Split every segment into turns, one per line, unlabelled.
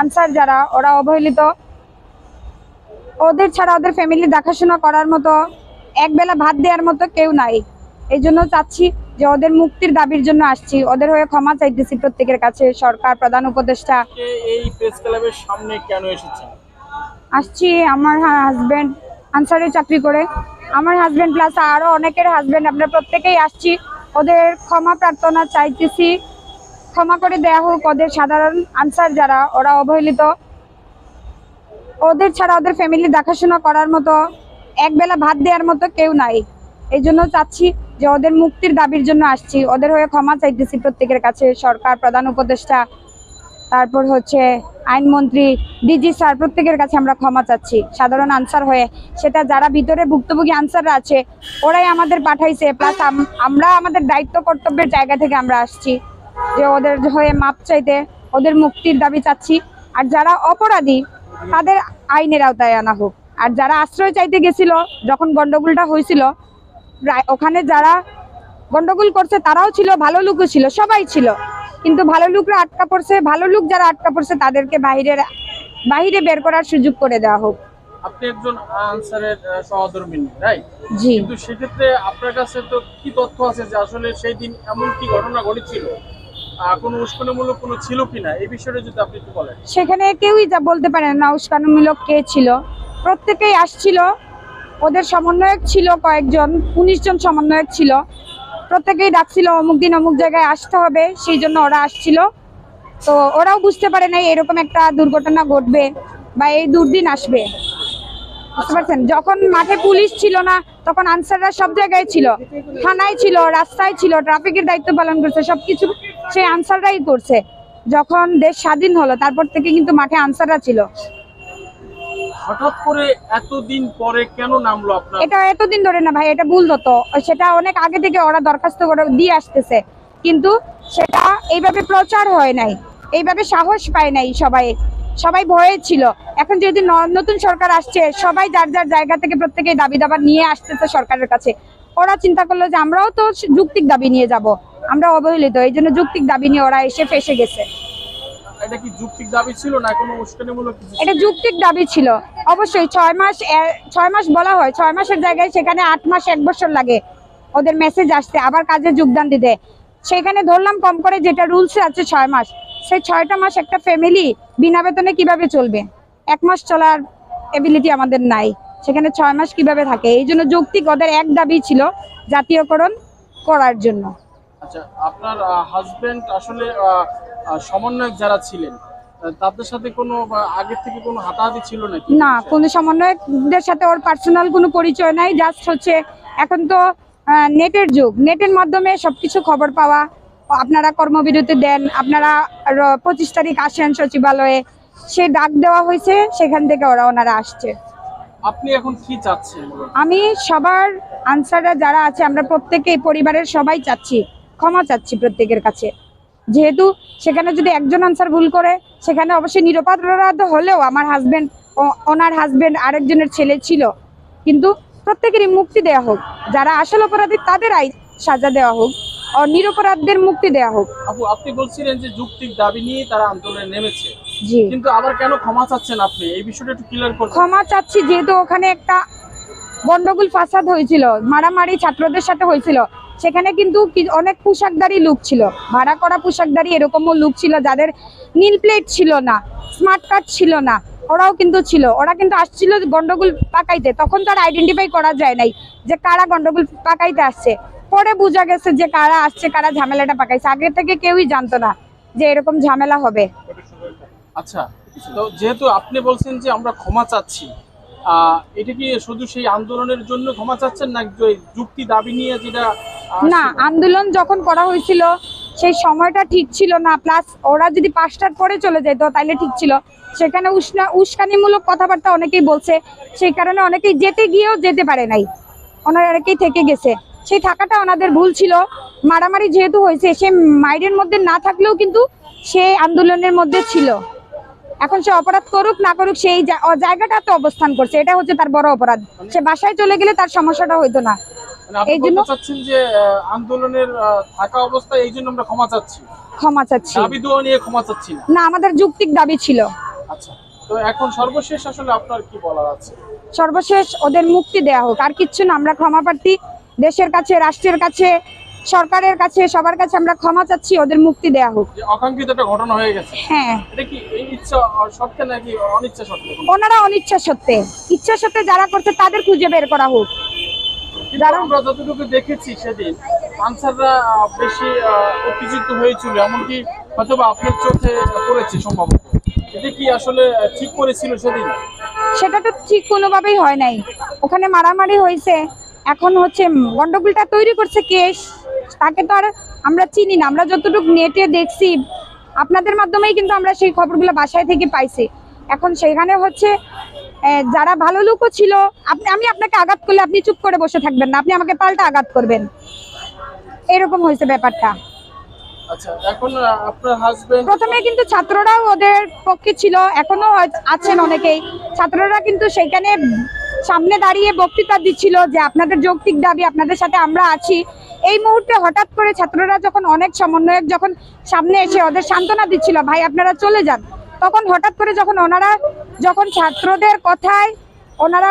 Answer যারা ওরা অবহেলিত। ওদের ছাড়া ওদের ফ্যামিলি দেখাশোনা করার মতো একবেলা ভাত দেওয়ার মতো কেউ নাই। এই জন্য চাচ্ছি যে ওদের মুক্তির দাবির জন্য আসছি। ওদের হয়ে ক্ষমা চাইতেছি প্রত্যেকের কাছে সরকার প্রধান উপদেষ্টা।
এই প্রেস ক্লাবের সামনে কেন এসেছেন?
আসছি আমার হাজবেন্ড আনসারে চাকরি করে। আমার হাজবেন্ড প্লাস আরও অনেকের হাজবেন্ড আমরা প্রত্যেকেই আসছি। ওদের ক্ষমা প্রার্থনা চাইতেছি। ক্ষমা করে দেয়া হোক ওদের সাধারণ আনসার যারা, ওরা অবহেলিত। ওদের ছাড়া ওদের ফ্যামিলি দেখাশোনা করার মতো, একবেলা ভাত দেওয়ার মতো কেউ নাই। এই জন্য চাচ্ছি যে ওদের মুক্তির দাবির জন্য আসছি। ওদের হয়ে ক্ষমা চাইতেছি প্রত্যেকের কাছে, সরকার, প্রধান উপদেষ্টা, তারপর হচ্ছে আইনমন্ত্রী ডিজি স্যার প্রত্যেকের কাছে আমরা ক্ষমা চাচ্ছি। সাধারণ আনসার হয়ে, সেটা যারা ভিতরে ভুক্তভোগী আনসাররা আছে, ওরাই আমাদের পাঠাইছে। প্লাস আমরা আমাদের দায়িত্ব, কর্তব্যের জায়গা থেকে আমরা আসছি। যে ওদের হয়ে মাপ চাইতে ওদের মুক্তির দাবি চাচ্ছি। আর যারা অপরাধী তাদের আইনের আওতায় আনা হোক। আর যারা আশ্রয় চাইতে গেছিল যখন গন্ডগোলটা হয়েছিল ওখানে যারা গন্ডগোল করছে তারাও ছিল ভালো লোকও ছিল সবাই ছিল। কিন্তু ভালো লোকরা আটকা পড়ছে ভালো লোক যারা আটকা পড়ছে তাদেরকে বাহিরের বাহিরে বের করার সুযোগ করে দেওয়া হোক।
আপনি একজন আনসারের সহধর্মিনী রাইট?
জি।
কিন্তু সেক্ষেত্রে আপনার কাছে তো কি তথ্য আছে যে আসলে সেই দিন এমন কি ঘটনা ঘটেছিল? কোনো উস্কানিমূলক কোনো ছিল কিনা? এই বিষয়টা যদি আপনি একটু বলেন।
সেখানে কেউই যা বলতে পারে না, উস্কানিমূলক কে ছিল। প্রত্যেকেই আসছিল, ওদের সমন্বয়ক ছিল কয়েকজন, উনিশ জন সমন্বয়ক ছিল। প্রত্যেকেই ডাকছিল, অমুক দিন অমুক জায়গায় আসতে হবে, সেই জন্য ওরা আসছিল। তো ওরাও বুঝতে পারে নাই এরকম একটা দুর্ঘটনা ঘটবে বা এই দুর্দিন আসবে। বুঝতে পারছেন? যখন মাঠে পুলিশ ছিল না, তখন আনসাররা সব জায়গায় ছিল। থানায় ছিল, রাস্তায় ছিল, ট্রাফিকের দায়িত্ব পালন করছে, সবকিছু সেই আনসাররাই করছে। যখন দেশ স্বাধীন হলো তারপর থেকে কিন্তু মাঠে আনসাররা ছিল।
হঠাৎ করে এতদিন পরে কেন নামলো আপনার?
এটা এতদিন ধরে না ভাই এটা ভুল হতো সেটা অনেক আগে থেকে ওরা দরখাস্ত করে দিয়ে আসতেছে। কিন্তু সেটা এইভাবে প্রচার হয় নাই। এইভাবে সাহস পায় নাই সবাই। সবাই ভয়ে ছিল। এখন ন- নতুন সরকার আসছে সবাই যার যার জায়গা থেকে প্রত্যেকে দাবি দাবা নিয়ে আসতেছে সরকারের কাছে। ওরা চিন্তা করল যে আমরাও তো যুক্তিক দাবি নিয়ে যাব। আমরা অবহেলিত এই জন্য যুক্তিক দাবি নিয়ে ওরা এসে ফেসে গেছে।
এটা কি যুক্তিক দাবি ছিল না কোনো উস্কানিমূলক
এটা যুক্তিক দাবি ছিল। অবশ্যই ছয় মাস ছয় মাস বলা হয় ছয় মাসের জায়গায় সেখানে আট মাস এক বছর লাগে ওদের মেসেজ আসতে আবার কাজে যোগদান দিতে। সেখানে ধরলাম কম করে যেটা রুলস আছে ছয় মাস সেই ছয়টা মাস একটা ফ্যামিলি বিনা বেতনে কীভাবে চলবে? এক মাস চলার এবিলিটি আমাদের নাই। সেখানে ছয় মাস কীভাবে থাকে? এই জন্য যৌক্তিক ওদের এক দাবি ছিল জাতীয়করণ করার জন্য।
আচ্ছা আপনার হাজবেন্ড আসলে সমন্বয়ক যারা ছিলেন আহ, তাদের সাথে কোনো আগে থেকে কোনো হাতাহাতি ছিল নাকি?
না কোনো সমন্বয়কদের সাথে ওর পার্সোনাল কোনো পরিচয় নাই জাস্ট হচ্ছে এখন তো নেটের যুগ। নেটের মাধ্যমে সবকিছু খবর পাওয়া আপনারা কর্মবিরতি দেন আপনারা পঁচিশ তারিখ আসেন সচিবালয়ে সে ডাক দেওয়া হয়েছে সেখান থেকে ওরা ওনারা আসছে।
আপনি এখন কি চাচ্ছেন
আমি সবার আনসাররা যারা আছে আমরা প্রত্যেকে পরিবারের সবাই চাচ্ছি ক্ষমা চাচ্ছি প্রত্যেকের কাছে। যেহেতু সেখানে যদি একজন আনসার ভুল করে সেখানে অবশ্যই নিরপরাধ হলেও আমার হাজবেন্ড ওনার হাজবেন্ড আরেকজনের ছেলে ছিল। কিন্তু প্রত্যেকেরই মুক্তি দেওয়া হোক যারা আসল অপরাধী তাদের আই সাজা দেওয়া হোক নিরপরাধদের মুক্তি দেওয়া হোক।
আপু আপনি বলছিলেন যে যুক্তিক দাবি নিয়ে তারা আন্দোলনে নেমেছে।
জি।
কিন্তু আবার কেন ক্ষমা চাচ্ছেন আপনি? এই বিষয়টা একটু ক্লিয়ার করবেন।
ক্ষমা চাচ্ছি যেহেতু ওখানে একটা গন্ডগোল ফাসাদ হয়েছিল মারামারি ছাত্রদের সাথে হয়েছিল। সেখানে কিন্তু অনেক পোশাকদারি লোক ছিল। ভাড়া করা পোশাকদারি এরকমও লোক ছিল যাদের নীল প্লেট ছিল না স্মার্ট কার্ড ছিল না ওরাও কিন্তু ছিল। ওরা কিন্তু আসছিল গন্ডগোল পাকাইতে। তখন তো আর আইডেন্টিফাই করা যায় নাই যে কারা গন্ডগোল পাকাইতে আসছে। পরে বোঝা গেছে যে কারা আসছে কারা ঝামেলাটা পাকাইছে। আগে থেকে কেউই জানতো না যে এরকম ঝামেলা হবে।
আচ্ছা তো যেহেতু আপনি বলছেন যে আমরা ক্ষমা চাচ্ছি এটা কি শুধু সেই আন্দোলনের জন্য ক্ষমা চাচ্ছেন না যুক্তি দাবি নিয়ে যেটা
না, আন্দোলন যখন করা হয়েছিল, সেই সময়টা ঠিক ছিল না প্লাস ওরা যদি পাঁচটার পরে চলে যেত, তাইলে ঠিক ছিল। সেখানে উস্কা উস্কানিমূলক কথাবার্তা অনেকেই বলছে, সেই কারণে অনেকেই যেতে গিয়েও যেতে পারে নাই। ওনারা অনেকেই থেকে গেছে। সেই থাকাটা ওনাদের ভুল ছিল। মারামারি যেহেতু হয়েছে, সে মাইরের মধ্যে না থাকলেও কিন্তু সে আন্দোলনের মধ্যে ছিল। এখন সে অপরাধ করুক না করুক সেই জা- জায়গাটা তো অবস্থান করছে। এটা হচ্ছে তার বড় অপরাধ। সে বাসায় চলে গেলে তার সমস্যাটা হইতো না।
মানে
এই জন্য-
চাচ্ছেন যে আন্দোলনের থাকা অবস্থায় এই জন্য আমরা ক্ষমা চাচ্ছি?
ক্ষমা চাচ্ছি।
দাবি দেওয়া নিয়ে ক্ষমা চাচ্ছি না?
না আমাদের যুক্তিক দাবি ছিল।
আচ্ছা। তো এখন সর্বশেষ আসলে আপনার কি বলার আছে?
সর্বশেষ ওদের মুক্তি দেয়া হোক। আর কিচ্ছু না আমরা ক্ষমা প্রার্থী। দেশের কাছে রাষ্ট্রের কাছে সরকারের কাছে সবার কাছে আমরা ক্ষমা চাচ্ছি ওদের মুক্তি দেয়া হোক।
অকাঙ্ক্ষিত একটা ঘটনা হয়ে গেছে।
হ্যাঁ।
এটা কি এই ইচ্ছা সত্ত্বে নাকি অনিচ্ছা সত্ত্বে
ওনারা অনিচ্ছা সত্ত্বে ইচ্ছা সত্ত্বে যারা করছে তাদের খুঁজে বের করা হোক।
আমরা যতটুকু দেখেছি সেদিন আনসাররা বেশি আহ, উত্তেজিত হয়েছিল এমনকি হয়তোবা আপনার চোখে পড়েছে সম্ভবত। এটা কি আসলে ঠিক করেছিল সেদিন?
সেটা তো ঠিক কোনোভাবেই হয় নাই। ওখানে মারামারি হয়েছে। এখন হচ্ছে গন্ডগোলটা তৈরি করছে কে? তাকে তো আর আমরা চিনি না। আমরা যতটুকু নেটে দেখছি আপনাদের মাধ্যমেই কিন্তু আমরা সেই খবরগুলো বাসায় থেকে পাইছি। এখন সেখানে হচ্ছে যারা ভালো লোকও ছিল আপনি আমি আপনাকে আঘাত করলে আপনি চুপ করে বসে থাকবেন না আপনি আমাকে পাল্টা আঘাত করবেন। এরকম হয়েছে ব্যাপারটা।
আচ্ছা
প্রথমে কিন্তু ছাত্ররাও ওদের পক্ষে ছিল এখনও আছেন অনেকেই। ছাত্ররা কিন্তু সেখানে সামনে দাঁড়িয়ে বক্তৃতা দিচ্ছিল যে আপনাদের যৌক্তিক দাবি, আপনাদের সাথে আমরা আছি। এই মুহূর্তে হঠাৎ করে ছাত্ররা যখন অনেক সমন্বয়ক যখন সামনে এসে ওদের সান্ত্বনা দিচ্ছিল, ভাই, আপনারা চলে যান। তখন হঠাৎ করে যখন ওনারা, যখন ছাত্রদের কথায় ওনারা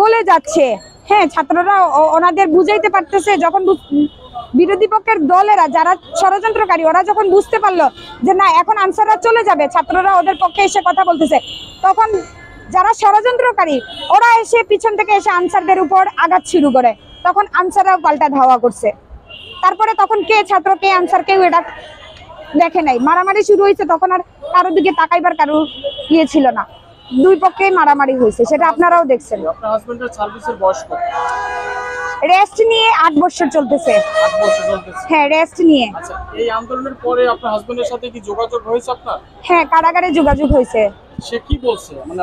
বলে যাচ্ছে হ্যাঁ ছাত্ররা ওনাদের বুঝাইতে পারতেছে, যখন বিরোধী পক্ষের দলেরা, যারা ষড়যন্ত্রকারী, ওরা যখন বুঝতে পারল যে না, এখন আনসাররা চলে যাবে, ছাত্ররা ওদের পক্ষে এসে কথা বলতেছে, তখন যারা ষড়যন্ত্রকারী ওরা এসে পিছন থেকে এসে আনসারদের উপর আঘাত শুরু করে। তখন আনসাররাও পাল্টা ধাওয়া করছে। তারপরে তখন কে ছাত্র কে আনসার কেউ এটা দেখে নাই। মারামারি শুরু হয়েছে তখন আর কারোর দিকে তাকাইবার কারও ইয়ে ছিল না। দুই পক্ষেই মারামারি হয়েছে সেটা আপনারাও দেখছেন। রেস্ট নিয়ে আট বছর চলতেছে।
আট বছর চলতেছে।
হ্যাঁ রেস্ট নিয়ে।
আচ্ছা এই আন্দোলনের পরে আপনার হাজবেন্ডের সাথে কি যোগাযোগ হয়েছে আপনার?
হ্যাঁ কারাগারে যোগাযোগ হয়েছে।
সে কি মানে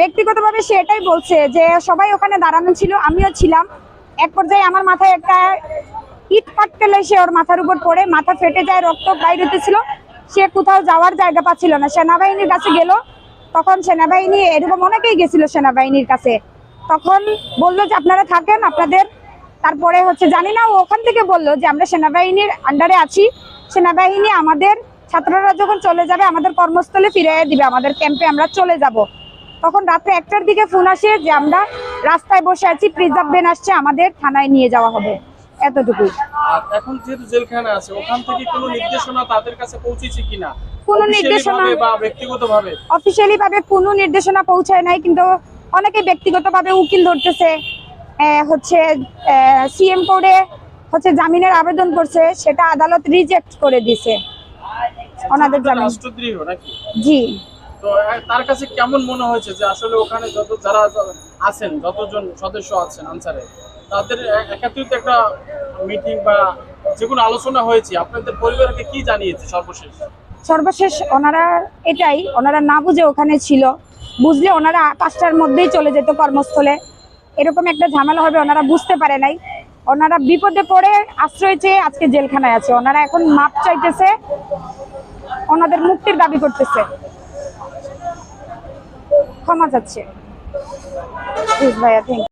ব্যক্তিগতভাবে
সে এটাই বলছে যে সবাই ওখানে দাঁড়ানো ছিল, আমিও ছিলাম। এক পর্যায়ে আমার মাথায় একটা ইট পাটকেলে সে ওর মাথার উপর পড়ে, মাথা ফেটে যায়, রক্ত বাইর হতেছিল সে কোথাও যাওয়ার জায়গা পাচ্ছিল না। সেনাবাহিনীর কাছে গেল, তখন সেনাবাহিনী এরকম অনেকেই গেছিল সেনাবাহিনীর কাছে। তখন বলল যে, আপনারা থাকেন, আপনাদের তারপরে হচ্ছে, জানি না ওখান থেকে বলল যে, আমরা সেনাবাহিনীর আন্ডারে আছি। সেনাবাহিনী আমাদের ছাত্ররা যখন চলে যাবে আমাদের কর্মস্থলে ফিরে দিবে আমাদের ক্যাম্পে আমরা চলে যাব। তখন রাত্রে একটার দিকে ফোন আসে যে আমরা রাস্তায় বসে আছি প্রিজার্ভ ভ্যান আসছে আমাদের থানায় নিয়ে যাওয়া হবে। এতটুকুই।
এখন যেহেতু জেলখানা আছে ওখান থেকে কোনো নির্দেশনা তাদের কাছে পৌঁছেছে কিনা?
কোনো নির্দেশনা-
বা ব্যক্তিগতভাবে?
অফিসিয়ালি ভাবে কোনো নির্দেশনা পৌঁছায় নাই কিন্তু অনেকে ব্যক্তিগতভাবে উকিল ধরতেছে। হচ্ছে সিএম কোর্টে হচ্ছে জামিনের আবেদন করছে সেটা আদালত রিজেক্ট করে দিছে। ওনাদের
নাকি?
জি।
তো তার কাছে কেমন মনে হয়েছে যে আসলে ওখানে যত যারা আছেন যতজন সদস্য আছেন আনসারে তাদের একত্রিত একটা মিটিং বা যে কোনো আলোচনা হয়েছে আপনাদের পরিবারকে কি জানিয়েছে সর্বশেষ?
সর্বশেষ ওনারা এটাই ওনারা না বুঝে ওখানে ছিল। বুঝলে ওনারা পাঁচটার মধ্যেই চলে যেত কর্মস্থলে। এরকম একটা ঝামেলা হবে ওনারা বুঝতে পারে নাই। ওনারা বিপদে পড়ে আশ্রয় চেয়ে আজকে জেলখানায় আছে। ওনারা এখন মাপ চাইতেছে ওনাদের মুক্তির দাবি করতেছে। ক্ষমা চাচ্ছে। ভাইয়া থ্যাংক